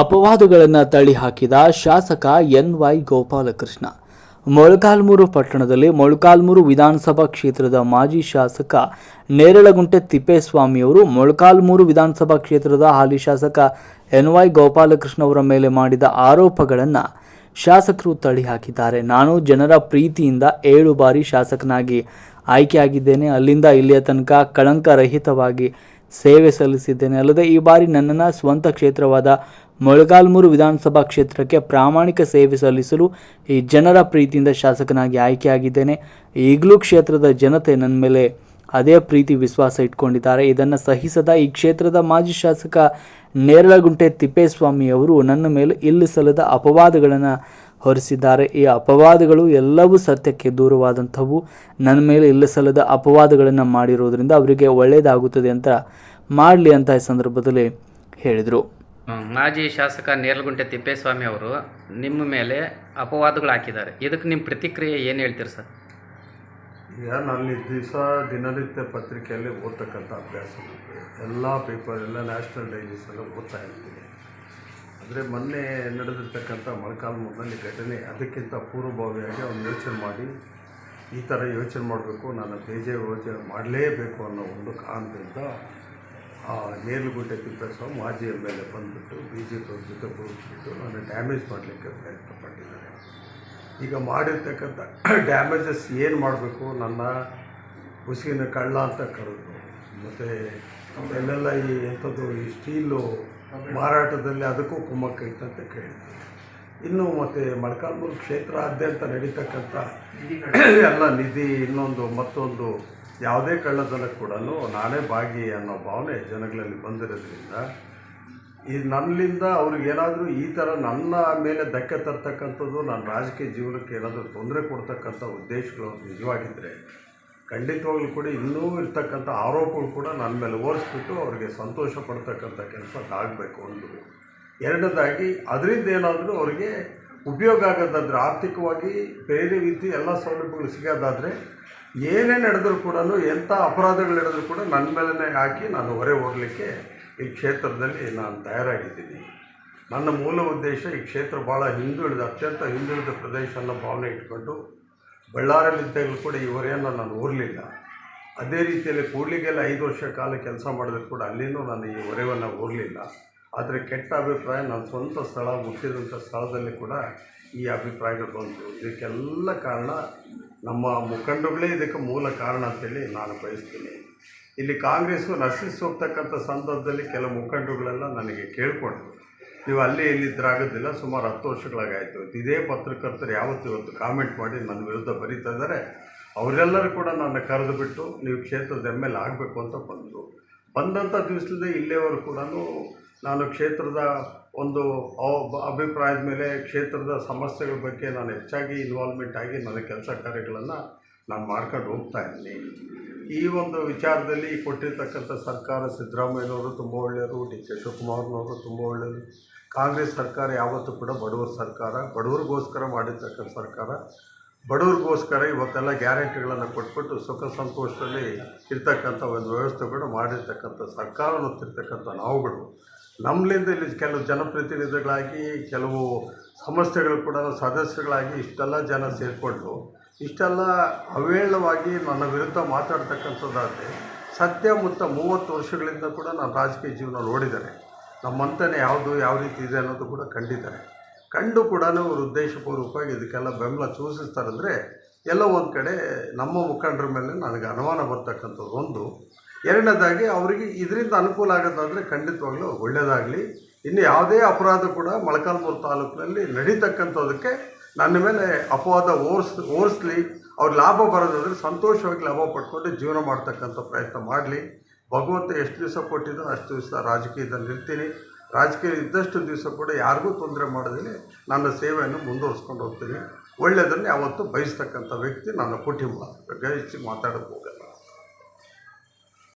ಅಪವಾದಗಳನ್ನು ತಳ್ಳಿಹಾಕಿದ ಶಾಸಕ N Y Gopalakrishna. Molakalmuru ಪಟ್ಟಣದಲ್ಲಿ ಮೊಳಕಾಲ್ಮೂರು ವಿಧಾನಸಭಾ ಕ್ಷೇತ್ರದ ಮಾಜಿ ಶಾಸಕ ನೇರಳಗುಂಟೆ ತಿಪ್ಪೇಸ್ವಾಮಿಯವರು ಮೊಳಕಾಲ್ಮೂರು ವಿಧಾನಸಭಾ ಕ್ಷೇತ್ರದ ಹಾಲಿ ಶಾಸಕ ಎನ್ ವೈ ಗೋಪಾಲಕೃಷ್ಣ ಅವರ ಮೇಲೆ ಮಾಡಿದ ಆರೋಪಗಳನ್ನು ಶಾಸಕರು ತಳ್ಳಿಹಾಕಿದ್ದಾರೆ. ನಾನು ಜನರ ಪ್ರೀತಿಯಿಂದ ಏಳು ಬಾರಿ ಶಾಸಕನಾಗಿ ಆಯ್ಕೆಯಾಗಿದ್ದೇನೆ. ಅಲ್ಲಿಂದ ಇಲ್ಲಿಯ ತನಕ ಕಳಂಕರಹಿತವಾಗಿ ಸೇವೆ ಸಲ್ಲಿಸಿದ್ದೇನೆ. ಅಲ್ಲದೆ ಈ ಬಾರಿ ನನ್ನನ್ನು ಸ್ವಂತ ಕ್ಷೇತ್ರವಾದ ಮೊಳಕಾಲ್ಮೂರು ವಿಧಾನಸಭಾ ಕ್ಷೇತ್ರಕ್ಕೆ ಪ್ರಾಮಾಣಿಕ ಸೇವೆ ಸಲ್ಲಿಸಲು ಈ ಜನರ ಪ್ರೀತಿಯಿಂದ ಶಾಸಕನಾಗಿ ಆಯ್ಕೆಯಾಗಿದ್ದೇನೆ. ಈಗಲೂ ಕ್ಷೇತ್ರದ ಜನತೆ ನನ್ನ ಮೇಲೆ ಅದೇ ಪ್ರೀತಿ, ವಿಶ್ವಾಸ ಇಟ್ಕೊಂಡಿದ್ದಾರೆ. ಇದನ್ನು ಸಹಿಸದ ಈ ಕ್ಷೇತ್ರದ ಮಾಜಿ ಶಾಸಕ ನೇರಳಗುಂಟೆ ತಿಪ್ಪೇಸ್ವಾಮಿ ಅವರು ನನ್ನ ಮೇಲೆ ಇಲ್ಲಿ ಸಲ್ಲದ ಅಪವಾದಗಳನ್ನು ಹೊರಿಸಿದ್ದಾರೆ. ಈ ಅಪವಾದಗಳು ಎಲ್ಲವೂ ಸತ್ಯಕ್ಕೆ ದೂರವಾದಂಥವು. ನನ್ನ ಮೇಲೆ ಇಲ್ಲಿಸಲದ ಅಪವಾದಗಳನ್ನು ಮಾಡಿರೋದ್ರಿಂದ ಅವರಿಗೆ ಒಳ್ಳೆಯದಾಗುತ್ತದೆ ಅಂತ ಮಾಡಲಿ ಅಂತ ಈ ಸಂದರ್ಭದಲ್ಲಿ ಹೇಳಿದರು. ಮಾಜಿ ಶಾಸಕ ನೇರ್ಲಗುಂಟೆ ತಿಪ್ಪೇಸ್ವಾಮಿ ಅವರು ನಿಮ್ಮ ಮೇಲೆ ಅಪವಾದಗಳು ಹಾಕಿದ್ದಾರೆ. ಇದಕ್ಕೆ ನಿಮ್ಮ ಪ್ರತಿಕ್ರಿಯೆ ಏನು ಹೇಳ್ತೀರಿ ಸರ್? ಈಗ ನಾನು ಈ ದಿವಸ ದಿನನಿತ್ಯ ಪತ್ರಿಕೆಯಲ್ಲಿ ಓದ್ತಕ್ಕಂಥ ಅಭ್ಯಾಸ ಎಲ್ಲ ಪೇಪರ್ ಎಲ್ಲ ನ್ಯಾಷನಲ್ ಡೈರೀಸ್ ಎಲ್ಲ ಓದ್ತಾ ಇರ್ತೀನಿ ಆದರೆ ಮೊನ್ನೆ ನಡೆದಿರ್ತಕ್ಕಂಥ ಮೊಳಕಾಲ್ಮೂರಿನಲ್ಲಿ ಘಟನೆ, ಅದಕ್ಕಿಂತ ಪೂರ್ವಭಾವಿಯಾಗಿ ಅವ್ನು ಯೋಚನೆ ಮಾಡಿ, ಈ ಥರ ಯೋಚನೆ ಮಾಡಬೇಕು ನಾನು ಬೇಜೆ ಯೋಚನೆ ಮಾಡಲೇಬೇಕು ಅನ್ನೋ ಒಂದು ಕಾರಣದಿಂದ ಆ ನೇರ್ಲುಗುಂಟೆ ತಿಪ್ಪೇಸ್ವಾಮಿ ಮಾಜಿ ಎಂ ಎಲ್ ಎ ಬಂದುಬಿಟ್ಟು ಬಿ ಜೆ ಪಿ ಅವ್ರ ಜೊತೆ ನಾನು ಡ್ಯಾಮೇಜ್ ಮಾಡಲಿಕ್ಕೆ ಪ್ರಯತ್ನ ಪಟ್ಟಿದ್ದಾರೆ. ಈಗ ಮಾಡಿರ್ತಕ್ಕಂಥ ಡ್ಯಾಮೇಜಸ್ ಏನು ಮಾಡಬೇಕು? ನನ್ನ ಉಸಿಗಿನ ಕಳ್ಳ ಅಂತ ಕರೆದು ಮತ್ತು ಎಲ್ಲೆಲ್ಲ ಈ ಎಂಥದ್ದು ಈ ಸ್ಟೀಲು ಮಾರಾಟದಲ್ಲಿ ಅದಕ್ಕೂ ಕುಮ್ಮಕ್ಕ ಇತ್ತಂತ ಕೇಳಿದ್ವಿ ಇನ್ನು ಮತ್ತು ಮೊಳಕಾಲ್ಮೂರು ಕ್ಷೇತ್ರಾದ್ಯಂತ ನಡೀತಕ್ಕಂಥ ಎಲ್ಲ ನಿಧಿ ಇನ್ನೊಂದು ಮತ್ತೊಂದು ಯಾವುದೇ ಕಳ್ಳತನ ಕೂಡ ನಾನೇ ಭಾಗಿ ಅನ್ನೋ ಭಾವನೆ ಜನಗಳಲ್ಲಿ ಬಂದಿರೋದ್ರಿಂದ, ಈ ನನ್ನಿಂದ ಅವ್ರಿಗೆ ಏನಾದರೂ ಈ ಥರ ನನ್ನ ಮೇಲೆ ಧಕ್ಕೆ ತರ್ತಕ್ಕಂಥದ್ದು ನನ್ನ ರಾಜಕೀಯ ಜೀವನಕ್ಕೆ ಏನಾದರೂ ತೊಂದರೆ ಕೊಡ್ತಕ್ಕಂಥ ಉದ್ದೇಶಗಳು ನಿಜವಾಗಿದ್ದರೆ ಖಂಡಿತವಾಗ್ಲೂ ಕೂಡ ಇನ್ನೂ ಇರ್ತಕ್ಕಂಥ ಆರೋಪಗಳು ಕೂಡ ನನ್ನ ಮೇಲೆ ಓರಿಸ್ಬಿಟ್ಟು ಅವರಿಗೆ ಸಂತೋಷ ಪಡ್ತಕ್ಕಂಥ ಕೆಲಸ ಆಗಬೇಕು ಒಂದು ಎರಡನೇದಾಗಿ, ಅದರಿಂದ ಏನಾದರೂ ಅವರಿಗೆ ಉಪಯೋಗ ಆಗೋದಾದರೆ ಆರ್ಥಿಕವಾಗಿ ಬೇರೆ ರೀತಿ ಎಲ್ಲ ಸೌಲಭ್ಯಗಳು ಸಿಗೋದಾದರೆ ಏನೇ ನಡೆದರೂ ಕೂಡ ಎಂಥ ಅಪರಾಧಗಳು ನಡೆದರೂ ಕೂಡ ನನ್ನ ಮೇಲೇ ಹಾಕಿ ನಾನು ಹೊರೆ ಹೋಗಲಿಕ್ಕೆ ಈ ಕ್ಷೇತ್ರದಲ್ಲಿ ನಾನು ತಯಾರಾಗಿದ್ದೀನಿ. ನನ್ನ ಮೂಲ ಉದ್ದೇಶ ಈ ಕ್ಷೇತ್ರ ಭಾಳ ಹಿಂದುಳಿದ, ಅತ್ಯಂತ ಹಿಂದುಳಿದ ಪ್ರದೇಶ ಅನ್ನೋ ಭಾವನೆ ಇಟ್ಕೊಂಡು ಬಳ್ಳಾರಿಯಲ್ಲಿದ್ದಾಗಲೂ ಕೂಡ ಈ ಹೊರೆಯನ್ನು ನಾನು ಊರಲಿಲ್ಲ. ಅದೇ ರೀತಿಯಲ್ಲಿ ಕೂಡ್ಲಿಗೆಲ್ಲ ಐದು ವರ್ಷ ಕಾಲ ಕೆಲಸ ಮಾಡಿದ್ರು ಕೂಡ ಅಲ್ಲಿನೂ ನಾನು ಈ ಹೊರೆಯನ್ನು ಊರಲಿಲ್ಲ. ಆದರೆ ಕೆಟ್ಟ ಅಭಿಪ್ರಾಯ ನನ್ನ ಸ್ವಂತ ಸ್ಥಳ, ಹುಟ್ಟಿದಂಥ ಸ್ಥಳದಲ್ಲಿ ಕೂಡ ಈ ಅಭಿಪ್ರಾಯಗಳು ಬಂತು. ಇದಕ್ಕೆಲ್ಲ ಕಾರಣ ನಮ್ಮ ಮುಖಂಡಗಳೇ ಇದಕ್ಕೆ ಮೂಲ ಕಾರಣ ಅಂತೇಳಿ ನಾನು ಬಯಸ್ತೀನಿ. ಇಲ್ಲಿ ಕಾಂಗ್ರೆಸ್ಸು ನಶಿಸಿ ಹೋಗ್ತಕ್ಕಂಥ ಸಂದರ್ಭದಲ್ಲಿ ಕೆಲವು ಮುಖಂಡಗಳೆಲ್ಲ ನನಗೆ ಕೇಳಿಕೊಂಡ್ರು. ನೀವು ಅಲ್ಲಿ ಇಲ್ಲಿದ್ದರಾಗೋದಿಲ್ಲ ಸುಮಾರು ಹತ್ತು ವರ್ಷಗಳಾಗಾಯಿತು. ಇದೇ ಪತ್ರಕರ್ತರು ಯಾವತ್ತು ಇವತ್ತು ಕಾಮೆಂಟ್ ಮಾಡಿ ನನ್ನ ವಿರುದ್ಧ ಬರೀತಾ ಇದ್ದಾರೆ. ಅವರೆಲ್ಲರೂ ಕೂಡ ನನ್ನ ಕರೆದು ಬಿಟ್ಟು ನೀವು ಕ್ಷೇತ್ರದ ಎಂ ಎಲ್ ಆಗಬೇಕು ಅಂತ ಬಂದರು. ಬಂದಂಥ ದಿವಸದಿಂದ ಇಲ್ಲಿಯವರು ಕೂಡ ನಾನು ಕ್ಷೇತ್ರದ ಒಂದು ಅಭಿಪ್ರಾಯದ ಮೇಲೆ ಕ್ಷೇತ್ರದ ಸಮಸ್ಯೆಗಳ ಬಗ್ಗೆ ನಾನು ಹೆಚ್ಚಾಗಿ ಇನ್ವಾಲ್ವ್ಮೆಂಟ್ ಆಗಿ ನನ್ನ ಕೆಲಸ ಕಾರ್ಯಗಳನ್ನು ನಾನು ಮಾಡ್ಕೊಂಡು ಹೋಗ್ತಾ ಇದ್ದೀನಿ. ಈ ಒಂದು ವಿಚಾರದಲ್ಲಿ ಕೊಟ್ಟಿರ್ತಕ್ಕಂಥ ಸರ್ಕಾರ ಸಿದ್ದರಾಮಯ್ಯನವರು ತುಂಬ ಒಳ್ಳೆಯವರು, ಡಿ ಕೆ ಶಿವಕುಮಾರ್ನವರು ತುಂಬ ಒಳ್ಳೆಯವರು. ಕಾಂಗ್ರೆಸ್ ಸರ್ಕಾರ ಯಾವತ್ತೂ ಕೂಡ ಬಡವರ ಸರ್ಕಾರ, ಬಡವರಿಗೋಸ್ಕರ ಮಾಡಿರ್ತಕ್ಕಂಥ ಸರ್ಕಾರ. ಬಡವರಿಗೋಸ್ಕರ ಇವತ್ತೆಲ್ಲ ಗ್ಯಾರಂಟಿಗಳನ್ನು ಕೊಟ್ಬಿಟ್ಟು ಸುಖ ಸಂತೋಷದಲ್ಲಿ ಇರ್ತಕ್ಕಂಥ ಒಂದು ವ್ಯವಸ್ಥೆ ಕೂಡ ಮಾಡಿರ್ತಕ್ಕಂಥ ಸರ್ಕಾರ ಹೊತ್ತಿರ್ತಕ್ಕಂಥ ನಾವುಗಳು ನಮ್ಮಲಿಂದ ಇಲ್ಲಿ ಕೆಲವು ಜನಪ್ರತಿನಿಧಿಗಳಾಗಿ, ಕೆಲವು ಸಂಸ್ಥೆಗಳು ಕೂಡ ಸದಸ್ಯಗಳಾಗಿ ಇಷ್ಟೆಲ್ಲ ಜನ ಸೇರಿಕೊಂಡು, ಇಷ್ಟೆಲ್ಲ ಅವೇಳವಾಗಿ ನನ್ನ ವಿರುದ್ಧ ಮಾತಾಡ್ತಕ್ಕಂಥದ್ದಾದರೆ ಸತ್ಯ ಮುತ್ತ ಮೂವತ್ತು ವರ್ಷಗಳಿಂದ ಕೂಡ ನಾನು ರಾಜಕೀಯ ಜೀವನ ನೋಡಿದ್ದಾರೆ ನಮ್ಮಂತನೇ ಯಾವುದು, ಯಾವ ರೀತಿ ಇದೆ ಅನ್ನೋದು ಕೂಡ ಕಂಡಿದ್ದಾರೆ ಕಂಡು ಕೂಡ ಅವರು ಉದ್ದೇಶಪೂರ್ವಕವಾಗಿ ಇದಕ್ಕೆಲ್ಲ ಬೆಂಬಲ ಸೂಚಿಸ್ತಾರಂದರೆ, ಎಲ್ಲ ಒಂದು ಕಡೆ ನಮ್ಮ ಮುಖಂಡರ ಮೇಲೆ ನನಗೆ ಅನುಮಾನ ಬರ್ತಕ್ಕಂಥದ್ದು ಒಂದು. ಎರಡನೇದಾಗಿ ಅವರಿಗೆ ಇದರಿಂದ ಅನುಕೂಲ ಆಗೋದಾದರೆ ಖಂಡಿತವಾಗ್ಲೂ ಒಳ್ಳೆಯದಾಗಲಿ ಇನ್ನು ಯಾವುದೇ ಅಪರಾಧ ಕೂಡ ಮೊಳಕಾಲ್ಮೂರು ತಾಲೂಕಿನಲ್ಲಿ ನಡೀತಕ್ಕಂಥದಕ್ಕೆ ನನ್ನ ಮೇಲೆ ಅಪವಾದ ಓರ್ಸ್, ಓರಿಸ್ಲಿ ಅವ್ರ ಲಾಭ ಬರೋದಾದರೆ ಸಂತೋಷವಾಗಿ ಲಾಭ ಪಡ್ಕೊಂಡು ಜೀವನ ಮಾಡ್ತಕ್ಕಂಥ ಪ್ರಯತ್ನ ಮಾಡಲಿ. ಭಗವಂತ ಎಷ್ಟು ದಿವಸ ಕೊಟ್ಟಿದ್ದೋ ಅಷ್ಟು ದಿವಸ ರಾಜಕೀಯದಲ್ಲಿ ಇರ್ತೀನಿ. ರಾಜಕೀಯ ಇದ್ದಷ್ಟು ದಿವಸ ಕೂಡ ಯಾರಿಗೂ ತೊಂದರೆ ಮಾಡದೇ ನನ್ನ ಸೇವೆಯನ್ನು ಮುಂದುವರಿಸ್ಕೊಂಡು ಹೋಗ್ತೀನಿ. ಒಳ್ಳೆಯದನ್ನು ಯಾವತ್ತೂ ಬಯಸ್ತಕ್ಕಂಥ ವ್ಯಕ್ತಿ ನನ್ನ ಕುಟುಂಬ. ಹೆಚ್ಚಿಗೆ ಮಾತಾಡೋದು